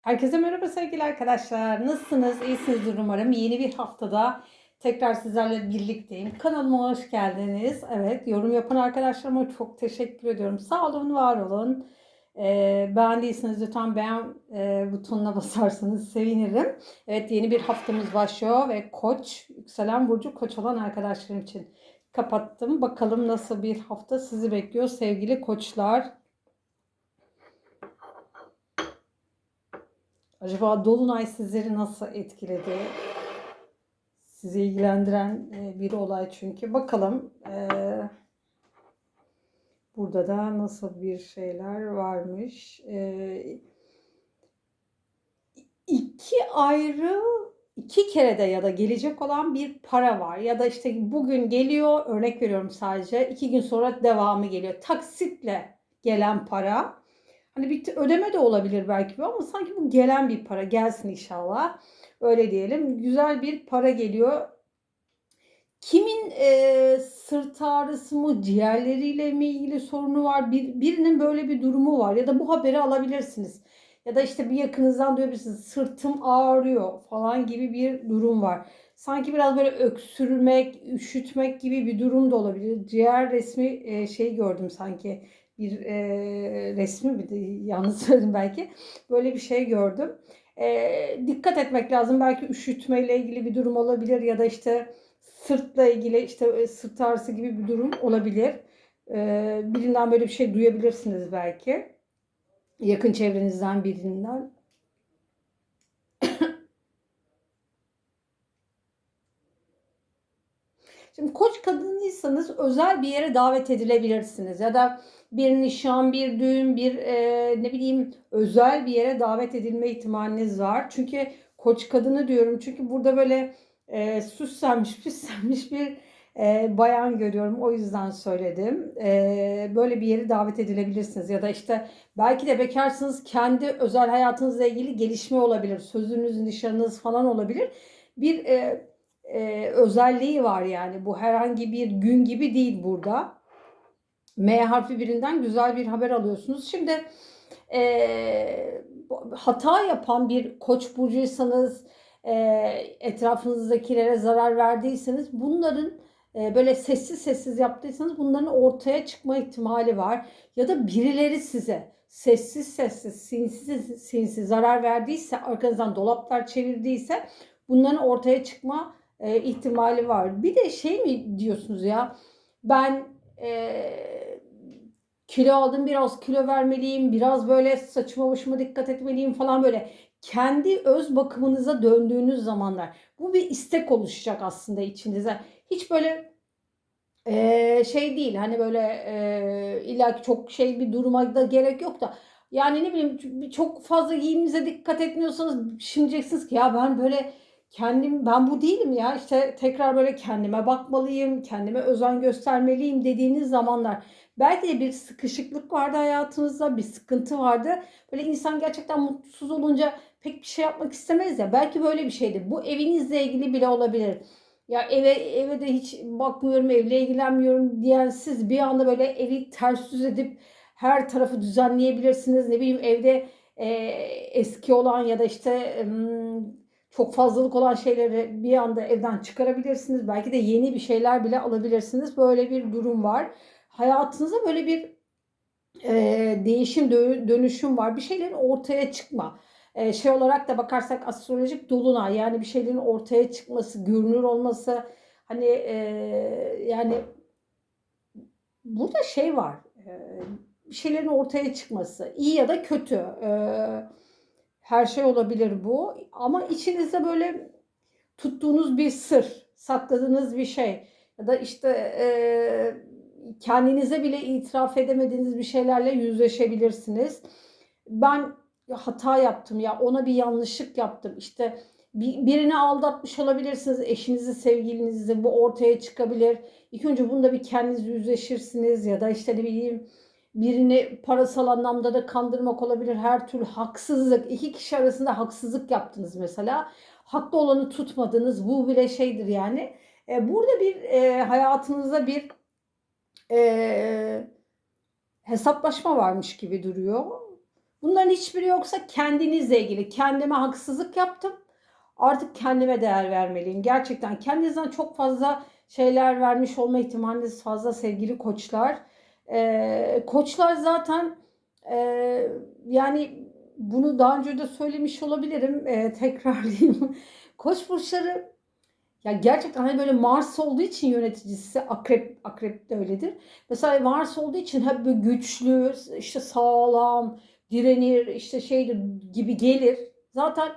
Herkese merhaba sevgili arkadaşlar. Nasılsınız? İyisinizdir umarım. Yeni bir haftada tekrar sizlerle birlikteyim. Kanalıma hoş geldiniz. Evet, yorum yapan arkadaşlarıma çok teşekkür ediyorum. Sağ olun, var olun. Ee, beğendiyseniz lütfen beğen e, butonuna basarsanız sevinirim. Evet, yeni bir haftamız başlıyor ve Koç, yükselen burcu Koç olan arkadaşlarım için kapattım. Bakalım nasıl bir hafta sizi bekliyor sevgili Koçlar. Acaba Dolunay sizleri nasıl etkiledi? Sizi ilgilendiren e, bir olay çünkü. Bakalım e, burada da nasıl bir şeyler varmış. E, iki ayrı iki kere de ya da gelecek olan bir para var. Ya da işte bugün geliyor örnek veriyorum sadece. iki gün sonra devamı geliyor. Taksitle gelen para. Hani bir ödeme de olabilir belki bu ama sanki bu gelen bir para gelsin inşallah. Öyle diyelim. Güzel bir para geliyor. Kimin e, sırt ağrısı mı, ciğerleriyle mi ilgili sorunu var? Bir, birinin böyle bir durumu var ya da bu haberi alabilirsiniz. Ya da işte bir yakınızdan duyabilirsiniz. Sırtım ağrıyor falan gibi bir durum var. Sanki biraz böyle öksürmek, üşütmek gibi bir durum da olabilir. Ciğer resmi e, şey gördüm sanki bir e, resmi bir de yalnız söyledim belki. Böyle bir şey gördüm. E, dikkat etmek lazım. Belki üşütmeyle ilgili bir durum olabilir ya da işte sırtla ilgili işte sırt ağrısı gibi bir durum olabilir. E, birinden böyle bir şey duyabilirsiniz belki. Yakın çevrenizden birinden. Şimdi koç kadınıysanız özel bir yere davet edilebilirsiniz ya da bir nişan, bir düğün, bir e, ne bileyim özel bir yere davet edilme ihtimaliniz var. Çünkü koç kadını diyorum çünkü burada böyle e, süslenmiş, püslenmiş bir e, bayan görüyorum. O yüzden söyledim. E, böyle bir yere davet edilebilirsiniz ya da işte belki de bekarsınız kendi özel hayatınızla ilgili gelişme olabilir. Sözünüz, nişanınız falan olabilir. Bir e, e, özelliği var yani. Bu herhangi bir gün gibi değil burada. M harfi birinden güzel bir haber alıyorsunuz. Şimdi e, hata yapan bir koç burcuysanız, e, etrafınızdakilere zarar verdiyseniz bunların e, böyle sessiz sessiz yaptıysanız bunların ortaya çıkma ihtimali var. Ya da birileri size sessiz sessiz, sinsi sinsi zarar verdiyse, arkanızdan dolaplar çevirdiyse bunların ortaya çıkma e, ihtimali var. Bir de şey mi diyorsunuz ya ben e, kilo aldım biraz kilo vermeliyim biraz böyle saçıma başıma dikkat etmeliyim falan böyle kendi öz bakımınıza döndüğünüz zamanlar bu bir istek oluşacak aslında içinize. Hiç böyle e, şey değil hani böyle e, illa çok şey bir duruma da gerek yok da yani ne bileyim çok fazla giyiminize dikkat etmiyorsanız şimdi diyeceksiniz ki ya ben böyle kendim ben bu değilim ya işte tekrar böyle kendime bakmalıyım, kendime özen göstermeliyim dediğiniz zamanlar belki de bir sıkışıklık vardı hayatınızda, bir sıkıntı vardı. Böyle insan gerçekten mutsuz olunca pek bir şey yapmak istemez ya. Belki böyle bir şeydi. Bu evinizle ilgili bile olabilir. Ya eve eve de hiç bakmıyorum, evle ilgilenmiyorum diyen siz bir anda böyle evi ters düz edip her tarafı düzenleyebilirsiniz. Ne bileyim evde e, eski olan ya da işte çok fazlalık olan şeyleri bir anda evden çıkarabilirsiniz. Belki de yeni bir şeyler bile alabilirsiniz. Böyle bir durum var. Hayatınızda böyle bir e, değişim, dönüşüm var. Bir şeylerin ortaya çıkma. E, şey olarak da bakarsak astrolojik dolunay yani bir şeylerin ortaya çıkması, görünür olması hani e, yani burada şey var. E, bir şeylerin ortaya çıkması. iyi ya da kötü. Eee her şey olabilir bu. Ama içinizde böyle tuttuğunuz bir sır, sakladığınız bir şey ya da işte e, kendinize bile itiraf edemediğiniz bir şeylerle yüzleşebilirsiniz. Ben hata yaptım ya ona bir yanlışlık yaptım. İşte birini aldatmış olabilirsiniz. Eşinizi, sevgilinizi bu ortaya çıkabilir. İlk önce bunda bir kendiniz yüzleşirsiniz ya da işte ne bileyim birini parasal anlamda da kandırmak olabilir. Her türlü haksızlık, iki kişi arasında haksızlık yaptınız mesela. Haklı olanı tutmadınız. Bu bile şeydir yani. E, burada bir e, hayatınızda bir e, hesaplaşma varmış gibi duruyor. Bunların hiçbiri yoksa kendinizle ilgili. Kendime haksızlık yaptım. Artık kendime değer vermeliyim. Gerçekten kendinizden çok fazla şeyler vermiş olma ihtimaliniz fazla sevgili koçlar. Ee, koçlar zaten e, yani bunu daha önce de söylemiş olabilirim. Ee, tekrarlayayım. Koç burçları ya gerçekten hani böyle Mars olduğu için yöneticisi akrep akrep de öyledir. Mesela Mars olduğu için hep böyle güçlü, işte sağlam, direnir, işte şeydir gibi gelir. Zaten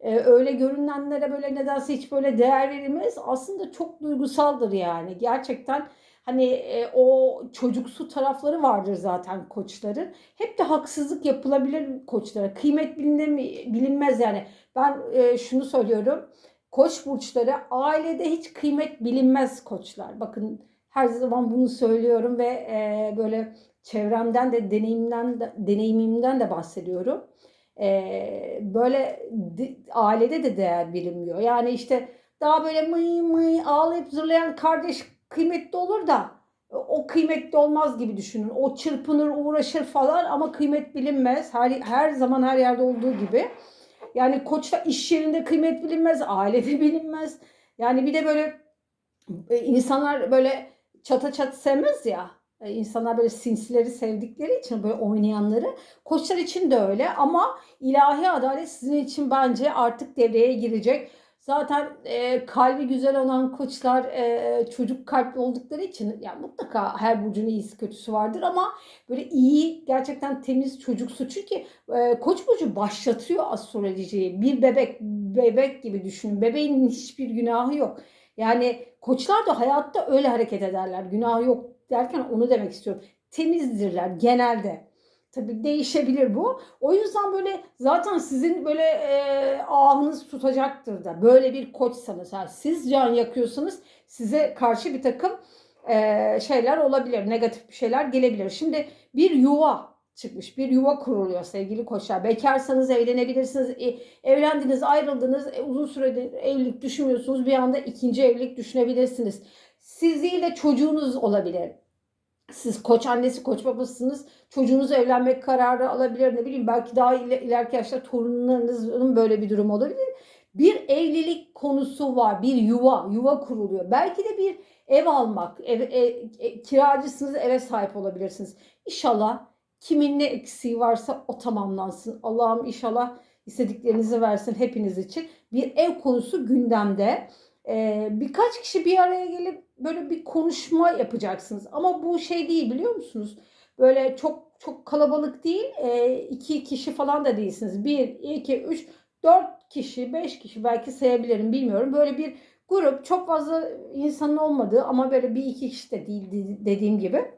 e, öyle görünenlere böyle nedense hiç böyle değer verilmez. Aslında çok duygusaldır yani. Gerçekten hani e, o çocuksu tarafları vardır zaten koçların. Hep de haksızlık yapılabilir koçlara. Kıymet bilinmez yani. Ben e, şunu söylüyorum. Koç burçları ailede hiç kıymet bilinmez koçlar. Bakın her zaman bunu söylüyorum ve e, böyle çevremden de deneyimden de, deneyimimden de bahsediyorum. E, böyle de, ailede de değer bilinmiyor. Yani işte daha böyle mıy mıy ağlayıp zırlayan kardeş kıymetli olur da o kıymetli olmaz gibi düşünün. O çırpınır, uğraşır falan ama kıymet bilinmez. Her, her zaman her yerde olduğu gibi. Yani koçta iş yerinde kıymet bilinmez, ailede bilinmez. Yani bir de böyle e, insanlar böyle çata çat sevmez ya. E, insanlar böyle sinsileri sevdikleri için böyle oynayanları. Koçlar için de öyle ama ilahi adalet sizin için bence artık devreye girecek. Zaten e, kalbi güzel olan koçlar e, çocuk kalpli oldukları için yani mutlaka her burcun iyisi kötüsü vardır ama böyle iyi gerçekten temiz çocuksu. Çünkü e, koç burcu başlatıyor astrolojiyi. Bir bebek bebek gibi düşünün. Bebeğin hiçbir günahı yok. Yani koçlar da hayatta öyle hareket ederler. Günahı yok derken onu demek istiyorum. Temizdirler genelde Tabii değişebilir bu. O yüzden böyle zaten sizin böyle e, ahınız tutacaktır da. Böyle bir koçsanız, yani siz can yakıyorsanız size karşı bir takım e, şeyler olabilir. Negatif bir şeyler gelebilir. Şimdi bir yuva çıkmış. Bir yuva kuruluyor sevgili koçlar. Bekarsanız evlenebilirsiniz. E, evlendiniz, ayrıldınız. E, uzun süredir evlilik düşünmüyorsunuz. Bir anda ikinci evlilik düşünebilirsiniz. Siz değil de çocuğunuz olabilir siz koç annesi, koç babasınız. Çocuğunuz evlenmek kararı alabilir. Ne bileyim belki daha iler, ileriki yaşta torunlarınızın böyle bir durum olabilir. Bir evlilik konusu var. Bir yuva, yuva kuruluyor. Belki de bir ev almak, ev, ev, ev, kiracısınız eve sahip olabilirsiniz. İnşallah kimin ne eksiği varsa o tamamlansın. Allah'ım inşallah istediklerinizi versin hepiniz için. Bir ev konusu gündemde. Ee, birkaç kişi bir araya gelip böyle bir konuşma yapacaksınız. Ama bu şey değil biliyor musunuz? Böyle çok çok kalabalık değil. E, iki kişi falan da değilsiniz. Bir, iki, üç, dört kişi, beş kişi belki sayabilirim bilmiyorum. Böyle bir grup çok fazla insanın olmadığı ama böyle bir iki kişi de değil dediğim gibi.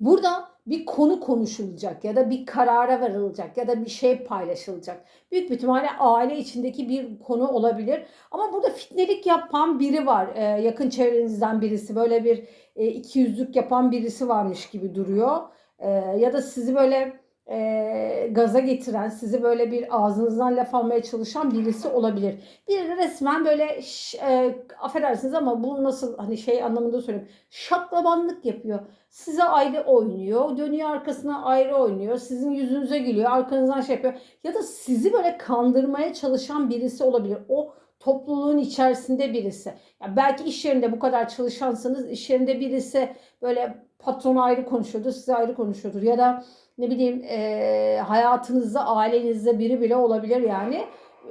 Burada bir konu konuşulacak ya da bir karara varılacak ya da bir şey paylaşılacak. Büyük bir ihtimalle aile içindeki bir konu olabilir. Ama burada fitnelik yapan biri var. Ee, yakın çevrenizden birisi böyle bir e, iki yüzlük yapan birisi varmış gibi duruyor. Ee, ya da sizi böyle e, gaza getiren, sizi böyle bir ağzınızdan laf almaya çalışan birisi olabilir. Bir resmen böyle e, affedersiniz ama bu nasıl hani şey anlamında söyleyeyim. Şaklabanlık yapıyor. Size ayrı oynuyor. Dönüyor arkasına ayrı oynuyor. Sizin yüzünüze gülüyor. Arkanızdan şey yapıyor. Ya da sizi böyle kandırmaya çalışan birisi olabilir. O topluluğun içerisinde birisi. Ya belki iş yerinde bu kadar çalışansanız iş yerinde birisi böyle patron ayrı konuşuyordur, size ayrı konuşuyordur. Ya da ne bileyim e, hayatınızda ailenizde biri bile olabilir yani.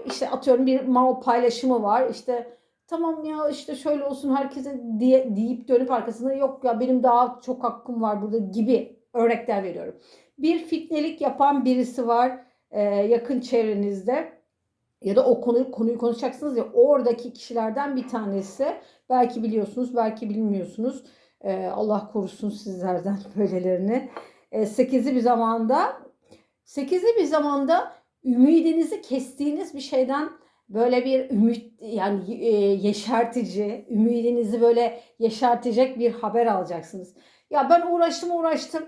İşte atıyorum bir mal paylaşımı var. İşte tamam ya işte şöyle olsun herkese diye deyip dönüp arkasında yok ya benim daha çok hakkım var burada gibi örnekler veriyorum. Bir fitnelik yapan birisi var e, yakın çevrenizde ya da o konuyu konuyu konuşacaksınız ya oradaki kişilerden bir tanesi belki biliyorsunuz belki bilmiyorsunuz e, Allah korusun sizlerden böylelerini e, 8'li bir zamanda 8'li bir zamanda ümidinizi kestiğiniz bir şeyden böyle bir ümit yani e, yeşertici, ümidinizi böyle yeşertecek bir haber alacaksınız. Ya ben uğraştım uğraştım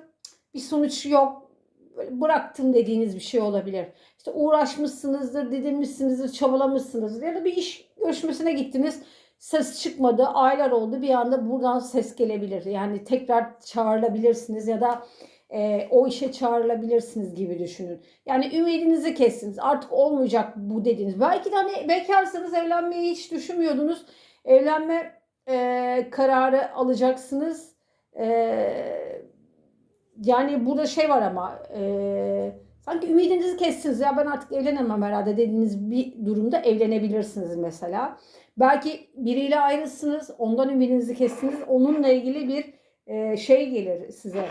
bir sonuç yok böyle bıraktım dediğiniz bir şey olabilir. İşte uğraşmışsınızdır, didinmişsinizdir, çabalamışsınızdır ya da bir iş görüşmesine gittiniz ses çıkmadı, aylar oldu bir anda buradan ses gelebilir. Yani tekrar çağrılabilirsiniz ya da e, o işe çağrılabilirsiniz gibi düşünün. Yani ümidinizi kestiniz. Artık olmayacak bu dediniz. Belki de hani bekarsanız evlenmeyi hiç düşünmüyordunuz. Evlenme e, kararı alacaksınız. E, yani burada şey var ama e, sanki ümidinizi kestiniz. Ya ben artık evlenemem herhalde dediğiniz bir durumda evlenebilirsiniz mesela. Belki biriyle ayrısınız. Ondan ümidinizi kestiniz. Onunla ilgili bir e, şey gelir size.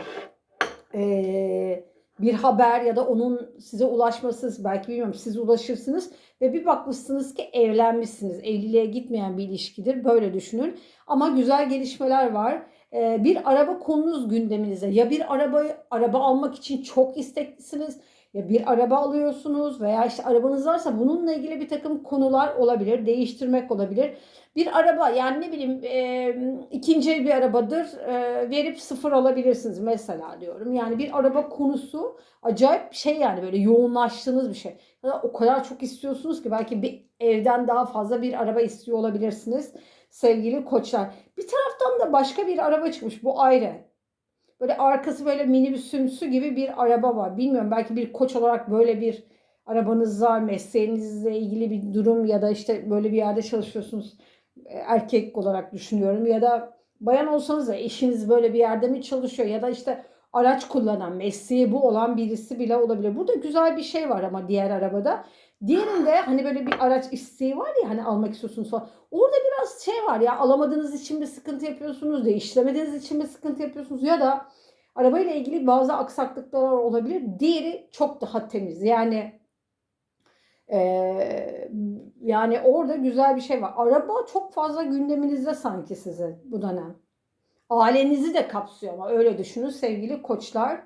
E, bir haber ya da onun size ulaşması belki bilmiyorum siz ulaşırsınız ve bir bakmışsınız ki evlenmişsiniz. Evliliğe gitmeyen bir ilişkidir. Böyle düşünün. Ama güzel gelişmeler var. E, bir araba konunuz gündeminizde. Ya bir araba araba almak için çok isteklisiniz ya bir araba alıyorsunuz veya işte arabanız varsa bununla ilgili bir takım konular olabilir. Değiştirmek olabilir. Bir araba yani ne bileyim e, ikinci bir arabadır e, verip sıfır alabilirsiniz mesela diyorum. Yani bir araba konusu acayip şey yani böyle yoğunlaştığınız bir şey. Ya o kadar çok istiyorsunuz ki belki bir evden daha fazla bir araba istiyor olabilirsiniz sevgili koçlar. Bir taraftan da başka bir araba çıkmış bu ayrı. Böyle arkası böyle minibüsümsü gibi bir araba var. Bilmiyorum belki bir koç olarak böyle bir arabanız var. Mesleğinizle ilgili bir durum ya da işte böyle bir yerde çalışıyorsunuz. E, Erkek olarak düşünüyorum ya da bayan olsanız da eşiniz böyle bir yerde mi çalışıyor ya da işte araç kullanan mesleği bu olan birisi bile olabilir. Burada güzel bir şey var ama diğer arabada. Diğerinde hani böyle bir araç isteği var ya hani almak istiyorsunuz falan. Orada biraz şey var ya alamadığınız için bir sıkıntı yapıyorsunuz, değiştiremediğiniz için bir sıkıntı yapıyorsunuz ya da arabayla ilgili bazı aksaklıklar olabilir. Diğeri çok daha temiz. Yani ee, yani orada güzel bir şey var. Araba çok fazla gündeminizde sanki sizin bu dönem. Ailenizi de kapsıyor ama öyle düşünün sevgili koçlar.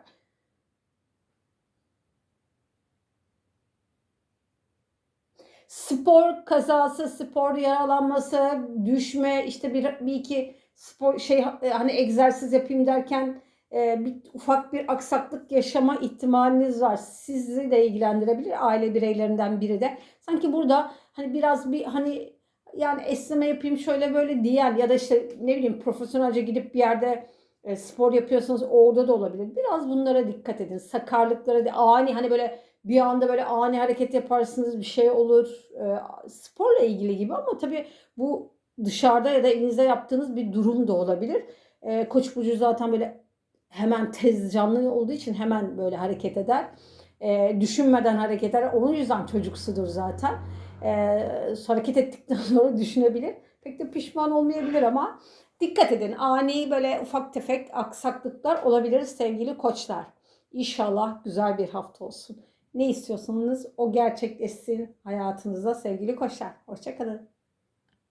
Spor kazası, spor yaralanması, düşme, işte bir, bir iki spor şey hani egzersiz yapayım derken e, bir ufak bir aksaklık yaşama ihtimaliniz var. Sizi de ilgilendirebilir aile bireylerinden biri de. Sanki burada hani biraz bir hani yani esneme yapayım şöyle böyle diyen ya da işte ne bileyim profesyonelce gidip bir yerde e, spor yapıyorsanız orada da olabilir. Biraz bunlara dikkat edin. Sakarlıklara, ani hani böyle bir anda böyle ani hareket yaparsınız bir şey olur. E, sporla ilgili gibi ama tabii bu dışarıda ya da elinizde yaptığınız bir durum da olabilir. E, Koç burcu zaten böyle hemen tez canlı olduğu için hemen böyle hareket eder. E, düşünmeden hareket eder. Onun yüzden çocuksudur zaten. E, hareket ettikten sonra düşünebilir. Pek de pişman olmayabilir ama dikkat edin. Ani böyle ufak tefek aksaklıklar olabilir sevgili koçlar. İnşallah güzel bir hafta olsun. Ne istiyorsanız o gerçekleşsin hayatınızda sevgili koçlar. Hoşçakalın.